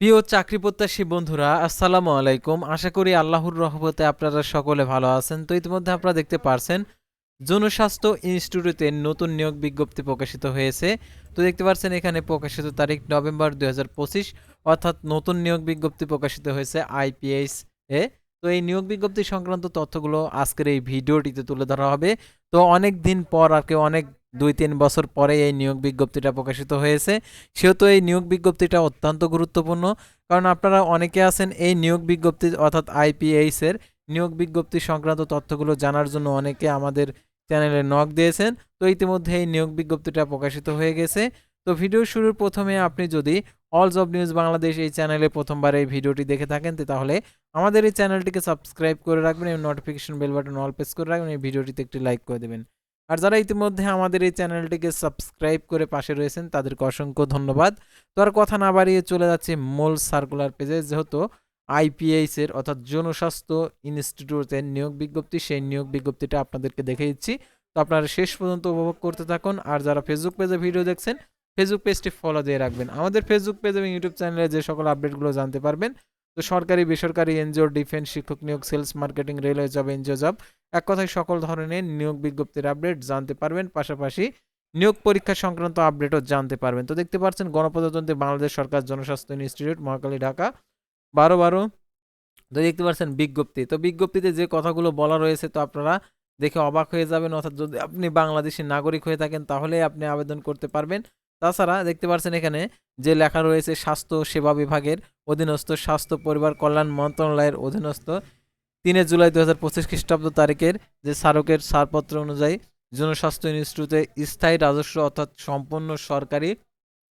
প্রিয় চাকরি প্রত্যাশী বন্ধুরা, আসসালামু আলাইকুম। আশা করি আল্লাহর রহমতে আপনারা সকলে ভালো আছেন। তো ইতিমধ্যে আপনারা দেখতে পারছেন, জনস্বাস্থ্য ইনস্টিটিউটে নতুন নিয়োগ বিজ্ঞপ্তি প্রকাশিত হয়েছে। তো দেখতে পাচ্ছেন এখানে প্রকাশিত তারিখ নভেম্বর দুই হাজার পঁচিশ, অর্থাৎ নতুন নিয়োগ বিজ্ঞপ্তি প্রকাশিত হয়েছে আইপিএস এ। তো এই নিয়োগ বিজ্ঞপ্তি সংক্রান্ত তথ্যগুলো আজকের এই ভিডিওটিতে তুলে ধরা হবে। তো অনেক দিন পর আর কি অনেক দুই তিন বছর পরে এই নিয়োগ বিজ্ঞপ্তিটা প্রকাশিত হয়েছে। সেহেতু এই নিয়োগ বিজ্ঞপ্তিটা অত্যন্ত গুরুত্বপূর্ণ, কারণ আপনারা অনেকে আছেন এই নিয়োগ বিজ্ঞপ্তি অর্থাৎ আইপিএইচ এর নিয়োগ বিজ্ঞপ্তি সংক্রান্ত তথ্যগুলো জানার জন্য অনেকে আমাদের চ্যানেলে নক দিয়েছেন। তো ইতিমধ্যে এই নিয়োগ বিজ্ঞপ্তিটা প্রকাশিত হয়ে গেছে। তো ভিডিও শুরুর প্রথমে আপনি যদি অল জব নিউজ বাংলাদেশ এই চ্যানেলে প্রথমবার এই ভিডিওটি দেখে থাকেন তাহলে আমাদের এই চ্যানেলটিকে সাবস্ক্রাইব করে রাখবেন এবং notification bell button all press করে রাখবেন। এই ভিডিওটিতে একটি লাইক করে দেবেন। আর যারা ইতিমধ্যে আমাদের এই চ্যানেলটিকে সাবস্ক্রাইব করে পাশে রয়েছেন, তাদেরকে অসংখ্য ধন্যবাদ। তো আর কথা না বাড়িয়ে চলে যাচ্ছে মূল সার্কুলার পেজে যেহেতু আইপিএইচ এর অর্থাৎ জনস্বাস্থ্য ইনস্টিটিউটের নিয়োগ বিজ্ঞপ্তি, সেই নিয়োগ বিজ্ঞপ্তিটা আপনাদেরকে দেখে দিচ্ছি। তো আপনারা শেষ পর্যন্ত উপভোগ করতে থাকুন। আর যারা ফেসবুক পেজে ভিডিও দেখছেন ফেসবুক পেজটি ফলো দিয়ে রাখবেন। আমাদের ফেসবুক পেজ এবং ইউটিউব চ্যানেলে যে সকল আপডেটগুলো জানতে পারবেন তো সরকারি, বেসরকারি এনজিও ডিফেন্স, শিক্ষক নিয়োগ, sales, marketing, railway job, NGO job, এক কথায় সকল ধরনের নিয়োগ বিজ্ঞপ্তির আপডেট জানতে পারবেন। পাশাপাশি নিয়োগ পরীক্ষা সংক্রান্ত আপডেটও জানতে পারবেন। তো দেখতে পাচ্ছেন, গণপ্রজাতন্ত্রী বাংলাদেশ সরকার জনস্বাস্থ্য ইনস্টিটিউট, মহাকালী ঢাকা, বারো বারো। তো দেখতে পাচ্ছেন বিজ্ঞপ্তি। তো বিজ্ঞপ্তিতে যে কথাগুলো বলা রয়েছে, তো আপনারা দেখে অবাক হয়ে যাবেন। অর্থাৎ যদি আপনি বাংলাদেশি নাগরিক হয়ে থাকেন তাহলে আপনি আবেদন করতে পারবেন। তাছাড়া দেখতে পাচ্ছেন এখানে যে লেখা রয়েছে, স্বাস্থ্য সেবা বিভাগের অধীনস্থ স্বাস্থ্য পরিবার কল্যাণ মন্ত্রণালয়ের অধীনস্থ তিনে জুলাই দু হাজার পঁচিশ খ্রিস্টাব্দ তারিখের যে স্মারকের ছাড়পত্র অনুযায়ী জনস্বাস্থ্য ইনস্টিটিউটে স্থায়ী রাজস্ব অর্থাৎ সম্পূর্ণ সরকারি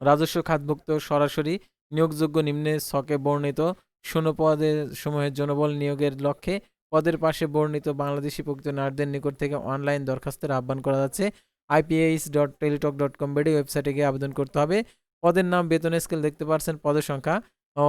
রাজস্ব খাতভুক্ত সরাসরি নিয়োগযোগ্য নিম্নে ছকে বর্ণিত শূন্য পদের সমূহের জনবল নিয়োগের লক্ষ্যে পদের পাশে বর্ণিত বাংলাদেশি প্রকৃত নারীদের নিকট থেকে অনলাইন দরখাস্তের আহ্বান করা যাচ্ছে। IPH dot Teletalk dot com BD ওয়েবসাইটে গিয়ে আবেদন করতে হবে। পদের নাম, বেতন স্কেল দেখতে পারছেন, পদের সংখ্যা ও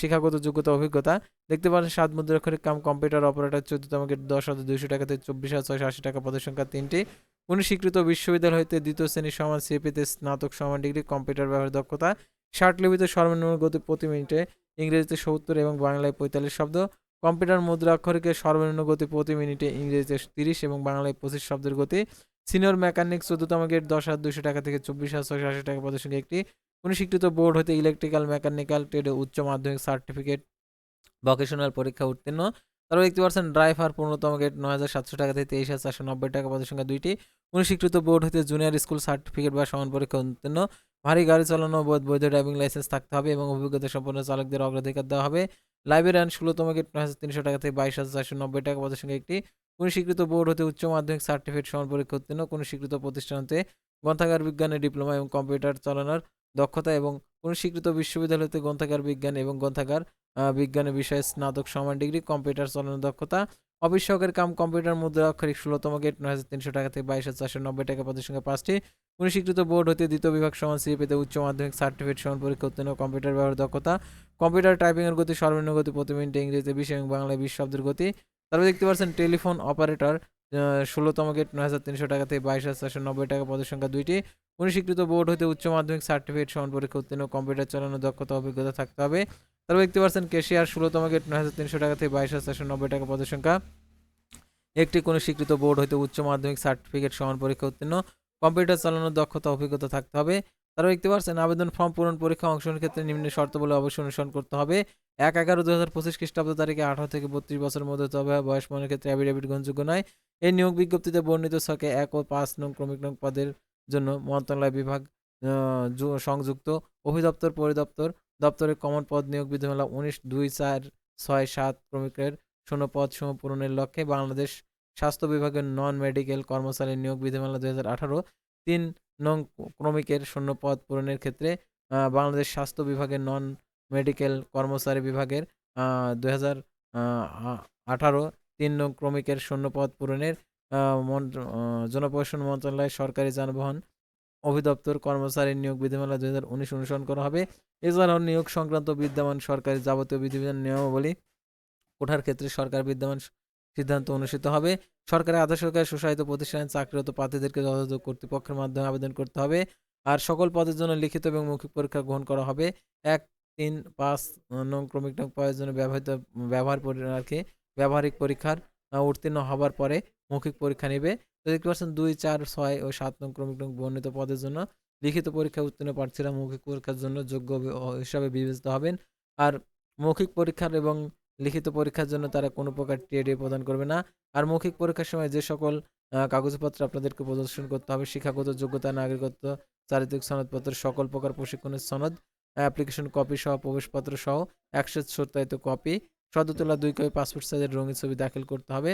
শিক্ষাগত যোগ্যতা, অভিজ্ঞতা। দেখতে পাচ্ছেন সাত মুদ্রাক্ষরিক কাম, কম্পিউটার অপারেটর চোদ্দতম গেট দশ হাজার দুইশো টাকা থেকে চব্বিশ হাজার ছয়শো আশি টাকা পদের সংখ্যা তিনটি। কোন স্বীকৃত বিশ্ববিদ্যালয় হইতে দ্বিতীয় শ্রেণির সমান সিএপিতে স্নাতক সমান ডিগ্রি, কম্পিউটার ব্যবহার দক্ষতা। ষাট লিপিতে সর্বনিম্ন গতি প্রতি মিনিটে ইংরেজিতে সত্তর এবং বাংলায় পঁয়তাল্লিশ শব্দ। কম্পিউটার মুদ্রা অক্ষরিকে সর্বনিম্ন গতি প্রতি মিনিটে ইংরেজিতে তিরিশ এবং বাংলায় পঁচিশ শব্দের গতি। সিনিয়র মেকানিক চোদ্দতম গেট দশ হাজার দুশো টাকা থেকে চব্বিশ হাজার ছয়শো আশি টাকা পদের সঙ্গে একটি। স্বীকৃত বোর্ড হতে ইলেকট্রিক্যাল, মেকানিক্যাল, ট্রেডে উচ্চ মাধ্যমিক সার্টিফিকেট, ভোকেশনাল পরীক্ষা উত্তীর্ণ। তারপর দেখতে পাচ্ছেন ড্রাইভার পূর্ণতম গেট নয় হাজার সাতশো টাকা থেকে তেইশ হাজার চারশো নব্বই টাকা পদের সংখ্যা দুইটি। স্বীকৃত বোর্ড হতে জুনিয়র স্কুল সার্টিফিকেট বা সমান পরীক্ষা উত্তীর্ণ। ভারী গাড়ি চালানো, বোধ ড্রাইভিং লাইসেন্স থাকতে হবে এবং অভিজ্ঞতা সম্পন্ন চালকদের অগ্রাধিকার দেওয়া হবে। লাইব্রেরিয়ান ষোলোতম গেট নয় হাজার তিনশো টাকা থেকে বাইশ হাজার চারশো নব্বই টাকা পদের সঙ্গে একটি। কোনো স্বীকৃত বোর্ড হতে উচ্চ মাধ্যমিক সার্টিফিকেট সমান পরীক্ষা উত্তীর্ণ। কোনো স্বীকৃত প্রতিষ্ঠান হতে গ্রন্থাগার, বিজ্ঞানের ডিপ্লোমা এবং কম্পিউটার চালানোর দক্ষতা এবং কোনো স্বীকৃত গ্রন্থাগার বিজ্ঞান এবং গ্রন্থাগার বিজ্ঞানের বিষয়ে স্নাতক সমান ডিগ্রি, কম্পিউটার চালানোর দক্ষতা, অফিস সহকারী কাম, কম্পিউটার মুদ্রা অক্ষরিক ষোলোতম গেট, নয় হাজার তিনশো টাকা থেকে বাইশ হাজার চারশো নব্বই টাকা পদের সঙ্গে পাঁচটি কোনো স্বীকৃত বোর্ড হতে দ্বিতীয় বিভাগ সমান সি পেতে উচ্চ মাধ্যমিক, সার্টিফিকেট সমান পরীক্ষা উত্তীর্ণ, কম্পিউটার ব্যবহার দক্ষতা, কম্পিউটার টাইপিংয়ের গতি, সর্বনিম্ন গতি, প্রতি মিনিটে ইংরেজিতে বিশ এবং বাংলায় বিশ শব্দের গতি, তারপর দেখতে পাচ্ছেন টেলিফোন অপারেটর ষোলোতম গেট, নয় হাজার তিনশো টাকা থেকে বাইশ হাজার চারশো নব্বই টাকা পদের সংখ্যা দুইটি কোনো স্বীকৃত বোর্ড হতে উচ্চ মাধ্যমিক সার্টিফিকেট সমান পরীক্ষা উত্তীর্ণ, কম্পিউটার চালানোর দক্ষতা, অভিজ্ঞতা থাকতে হবে। তারপর দেখতে পাচ্ছেন কেশিয়ার ষোলোতম গেট নয় হাজার তিনশো টাকা থেকে বাইশ হাজার চারশো নব্বই টাকা পদের সংখ্যা। একটি কোনো স্বীকৃত বোর্ড হতে উচ্চ মাধ্যমিক সার্টিফিকেট সমান পরীক্ষা উত্তীর্ণ, কম্পিউটার চালানোর দক্ষতা, অভিজ্ঞতা থাকতে হবে। তারপর দেখতে পাচ্ছেন আবেদন ফর্ম পূরণ পরীক্ষা অংশগ্রহণের ক্ষেত্রে নিম্ন শর্ত বলে অবশ্যই অনুসরণ করতে হবে। এক এগারো দু হাজার পঁচিশ খ্রিস্টাব্দ তারিখে আঠারো থেকে বত্রিশ বছরের মধ্যে হতে হবে বয়স মনের ক্ষেত্রে অ্যাফিডেভিট গ্রহণযোগ্য নয়। এই নিয়োগ বিজ্ঞপ্তিতে বর্ণিত ছকে এক ও পাঁচ নং ক্রমিক নং পদের জন্য মন্ত্রণালয় বিভাগ সংযুক্ত অভিদপ্তর, পরিদপ্তর, দপ্তরের কমন পদ নিয়োগ বিধিমালা উনিশ, দুই, চার, ছয়, সাত ক্রমিকের শূন্য পদ পূরণের লক্ষ্যে বাংলাদেশ স্বাস্থ্য বিভাগের নন মেডিকেল কর্মচারী নিয়োগ বিধিমালা দুই হাজার আঠারো, তিন নং ক্রমিকের শূন্য পদ পূরণের ক্ষেত্রে বাংলাদেশ স্বাস্থ্য বিভাগের নন মেডিকেল কর্মচারী বিভাগের দুই হাজার আঠারো, তিন নং ক্রমিকের শূন্য পদ পূরণের জনপ্রশাসন মন্ত্রণালয়, সরকারি যানবাহন অভিদপ্তর কর্মচারী নিয়োগ বিধিমালা দুই হাজার উনিশ অনুসরণ করা হবে। এছাড়াও নিয়োগ সংক্রান্ত বিদ্যমান সরকারি যাবতীয় বিধিবিধান, নিয়মাবলী ওঠার ক্ষেত্রে সরকার বিদ্যমান সিদ্ধান্ত অনুষ্ঠিত হবে। সরকারি আধা সরকারি সুশাসিত প্রতিষ্ঠানে চাকরিরত প্রার্থীদেরকে যথাযথ কর্তৃপক্ষের মাধ্যমে আবেদন করতে হবে। আর সকল পদের জন্য লিখিত এবং মৌখিক পরীক্ষা গ্রহণ করা হবে। এক, তিন, পাঁচ, নং ক্রমিক নং প্রয়োজনে ব্যবহৃত ব্যবহার আর কি, ব্যবহারিক পরীক্ষার উত্তীর্ণ হবার পরে মৌখিক পরীক্ষা নেবে। তো দেখতে পাচ্ছেন দুই, চার, ছয় ও সাত নং ক্রমিক নং বর্ণিত পদের জন্য লিখিত পরীক্ষায় উত্তীর্ণ প্রার্থীরা মৌখিক পরীক্ষার জন্য যোগ্য হিসাবে বিবেচিত হবেন। আর মৌখিক পরীক্ষার এবং লিখিত পরীক্ষার জন্য তারা কোনো প্রকার টিএডি প্রদান করবে না। আর মৌখিক পরীক্ষার সময় যে সকল কাগজপত্র আপনাদেরকে প্রদর্শন করতে হবে, শিক্ষাগত যোগ্যতা, নাগরিকত্ব, চারিত্রিক সনদপত্র, সকল প্রকার প্রশিক্ষণের সনদ, অ্যাপ্লিকেশন কপি সহ প্রবেশপত্র সহ একশো সত্যায়িত কপি সদতলা দুই কপি পাসপোর্ট সাইজের রঙিন ছবি দাখিল করতে হবে।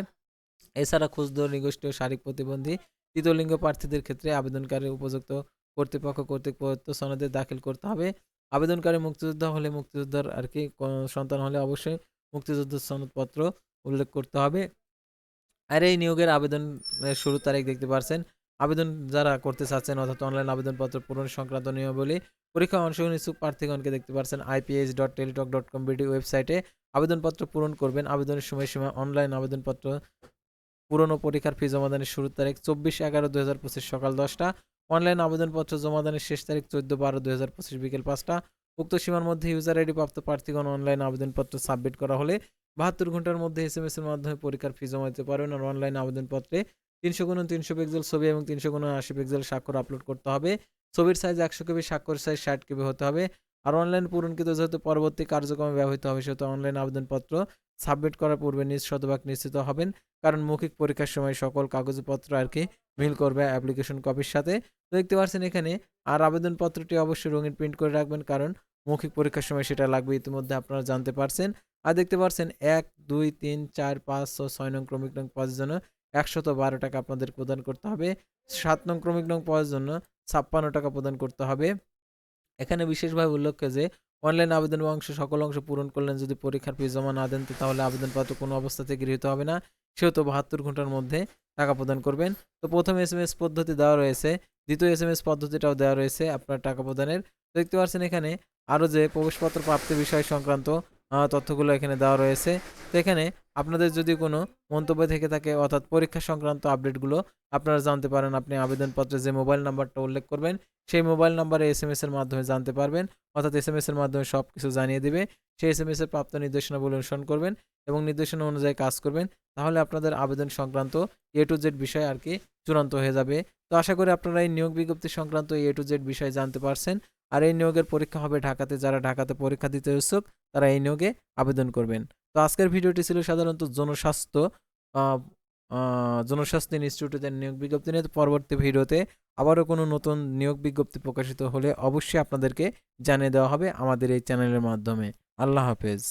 এছাড়া ক্ষুদ্র নিগোষ্ঠী ও শারীরিক প্রতিবন্ধী তৃতীয়লিঙ্গ প্রার্থীদের ক্ষেত্রে আবেদনকারী উপযুক্ত কর্তৃপক্ষ কর্তৃক প্রদত্ত সনদে দাখিল করতে হবে। আবেদনকারী মুক্তিযোদ্ধা হলে মুক্তিযোদ্ধার আর কি সন্তান হলে অবশ্যই মুক্তিযুদ্ধের সনদপত্র উল্লেখ করতে হবে। আর এই নিয়োগের আবেদনের শুরু তারিখ দেখতে পারছেন আবেদন যারা করতে চাচ্ছেন অর্থাৎ অনলাইন আবেদনপত্র পূরণ সংক্রান্ত নিয়মাবলী, পরীক্ষা অংশগ্রহণ ইচ্ছুক প্রার্থীগণকে দেখতে পারছেন IPS dot Teletalk dot com BD ওয়েবসাইটে। আবেদনপত্র পূরণ করবেন। আবেদনের সময়সীমা অনলাইন আবেদনপত্র পূরণ ও পরীক্ষার ফি জমাদানের শুরুর তারিখ চব্বিশ এগারো দুই হাজার পঁচিশ সকাল দশটা। অনলাইন আবেদনপত্র জমাদানের শেষ তারিখ চোদ্দ বারো দুই হাজার পঁচিশ বিকেল পাঁচটা। উক্ত সীমার মধ্যে ইউজার আইডি প্রাপ্ত প্রার্থীগণ অনলাইন আবেদনপত্র সাবমিট করা হলে বাহাত্তর ঘণ্টার মধ্যে এস এম এস এর মাধ্যমে পরীক্ষার ফি জমা দিতে পারবেন। আর অনলাইন আবেদনপত্রে তিনশো গুণ তিনশো পিক্সেল ছবি এবং তিনশো গুণ আশি পিক্সেল স্বাক্ষর আপলোড করতে হবে। ছবির সাইজ একশো কেবি, স্বাক্ষর সাইজ ষাট কেবি হতে হবে। আর অনলাইন পূরণকৃত যেহেতু পরবর্তী কার্যক্রমে ব্যবহৃত হবে, সেহেতু অনলাইন আবেদনপত্র সাবমিট করার পূর্বে নিজ শতভাগ নিশ্চিত হবেন। কারণ মৌখিক পরীক্ষার সময় সকল কাগজপত্র আর কি মিল করবে অ্যাপ্লিকেশন কপির সাথে। তো দেখতে পাচ্ছেন এখানে, আর আবেদনপত্রটি অবশ্যই রঙিন প্রিন্ট করে রাখবেন, কারণ মৌখিক পরীক্ষার সময় সেটা লাগবে ইতিমধ্যে, আপনারা জানতে পারছেন। আর দেখতে পাচ্ছেন, এক, দুই, তিন, চার, পাঁচ ও ছয় নং ক্রমিক নং পদের জন্য একশত বারো টাকা আপনাদের প্রদান করতে হবে। সাত নং ক্রমিক নং পদের জন্য ছাপ্পান্ন টাকা প্রদান করতে হবে। এখানে বিশেষভাবে উল্লেখ্য যে, অনলাইন আবেদন অংশ, সকল অংশ পূরণ করলেন যদি পরীক্ষার ফি জমা না দেন, তাহলে আবেদনপত্র কোনো অবস্থাতে গৃহীত হবে না। সেহেতু বাহাত্তর ঘণ্টার মধ্যে টাকা প্রদান করবেন। তো প্রথম এস এম এস পদ্ধতি দেওয়া রয়েছে। দ্বিতীয় এস এম এস পদ্ধতিটাও দেওয়া রয়েছে আপনার টাকা প্রদানের। তো দেখতে পাচ্ছেন এখানে আরও যে প্রবেশপত্র প্রাপ্তি বিষয় সংক্রান্ত তথ্যগুলো এখানে দেওয়া রয়েছে। তো এখানে আপনাদের যদি কোনো মন্তব্য থেকে থাকে, অর্থাৎ পরীক্ষা সংক্রান্ত আপডেটগুলো, আপনারা জানতে পারেন। আপনি আবেদনপত্রে যে মোবাইল নাম্বারটা উল্লেখ করবেন, সেই মোবাইল নাম্বারে এস এম এর মাধ্যমে জানতে পারবেন, অর্থাৎ এস এম এর মাধ্যমে সব কিছু জানিয়ে দেবে। সেই এস এম এর প্রাপ্ত নির্দেশনাগুলো অনুসরণ করবেন এবং নির্দেশনা অনুযায়ী কাজ করবেন, তাহলে আপনাদের আবেদন সংক্রান্ত এ টু জেড বিষয় আর কি চূড়ান্ত হয়ে যাবে। তো আশা করি আপনারা এই নিয়োগ বিজ্ঞপ্তি সংক্রান্ত এ টু জেড বিষয় জানতে পারছেন। আর এই নিয়োগের পরীক্ষা হবে ঢাকাতে। যারা ঢাকাতে পরীক্ষা দিতে ইচ্ছুক তারা এই নিয়োগে আবেদন করবেন। তো আজকের ভিডিওটি ছিল সাধারণত জনস্বাস্থ্য জনস্বাস্থ্য ইনস্টিটিউটের নিয়োগ বিজ্ঞপ্তি নিয়ে। পরবর্তী ভিডিওতে আবারও কোনো নতুন নিয়োগ বিজ্ঞপ্তি প্রকাশিত হলে অবশ্যই আপনাদেরকে জানিয়ে দেওয়া হবে আমাদের এই চ্যানেলের মাধ্যমে। আল্লাহ হাফেজ।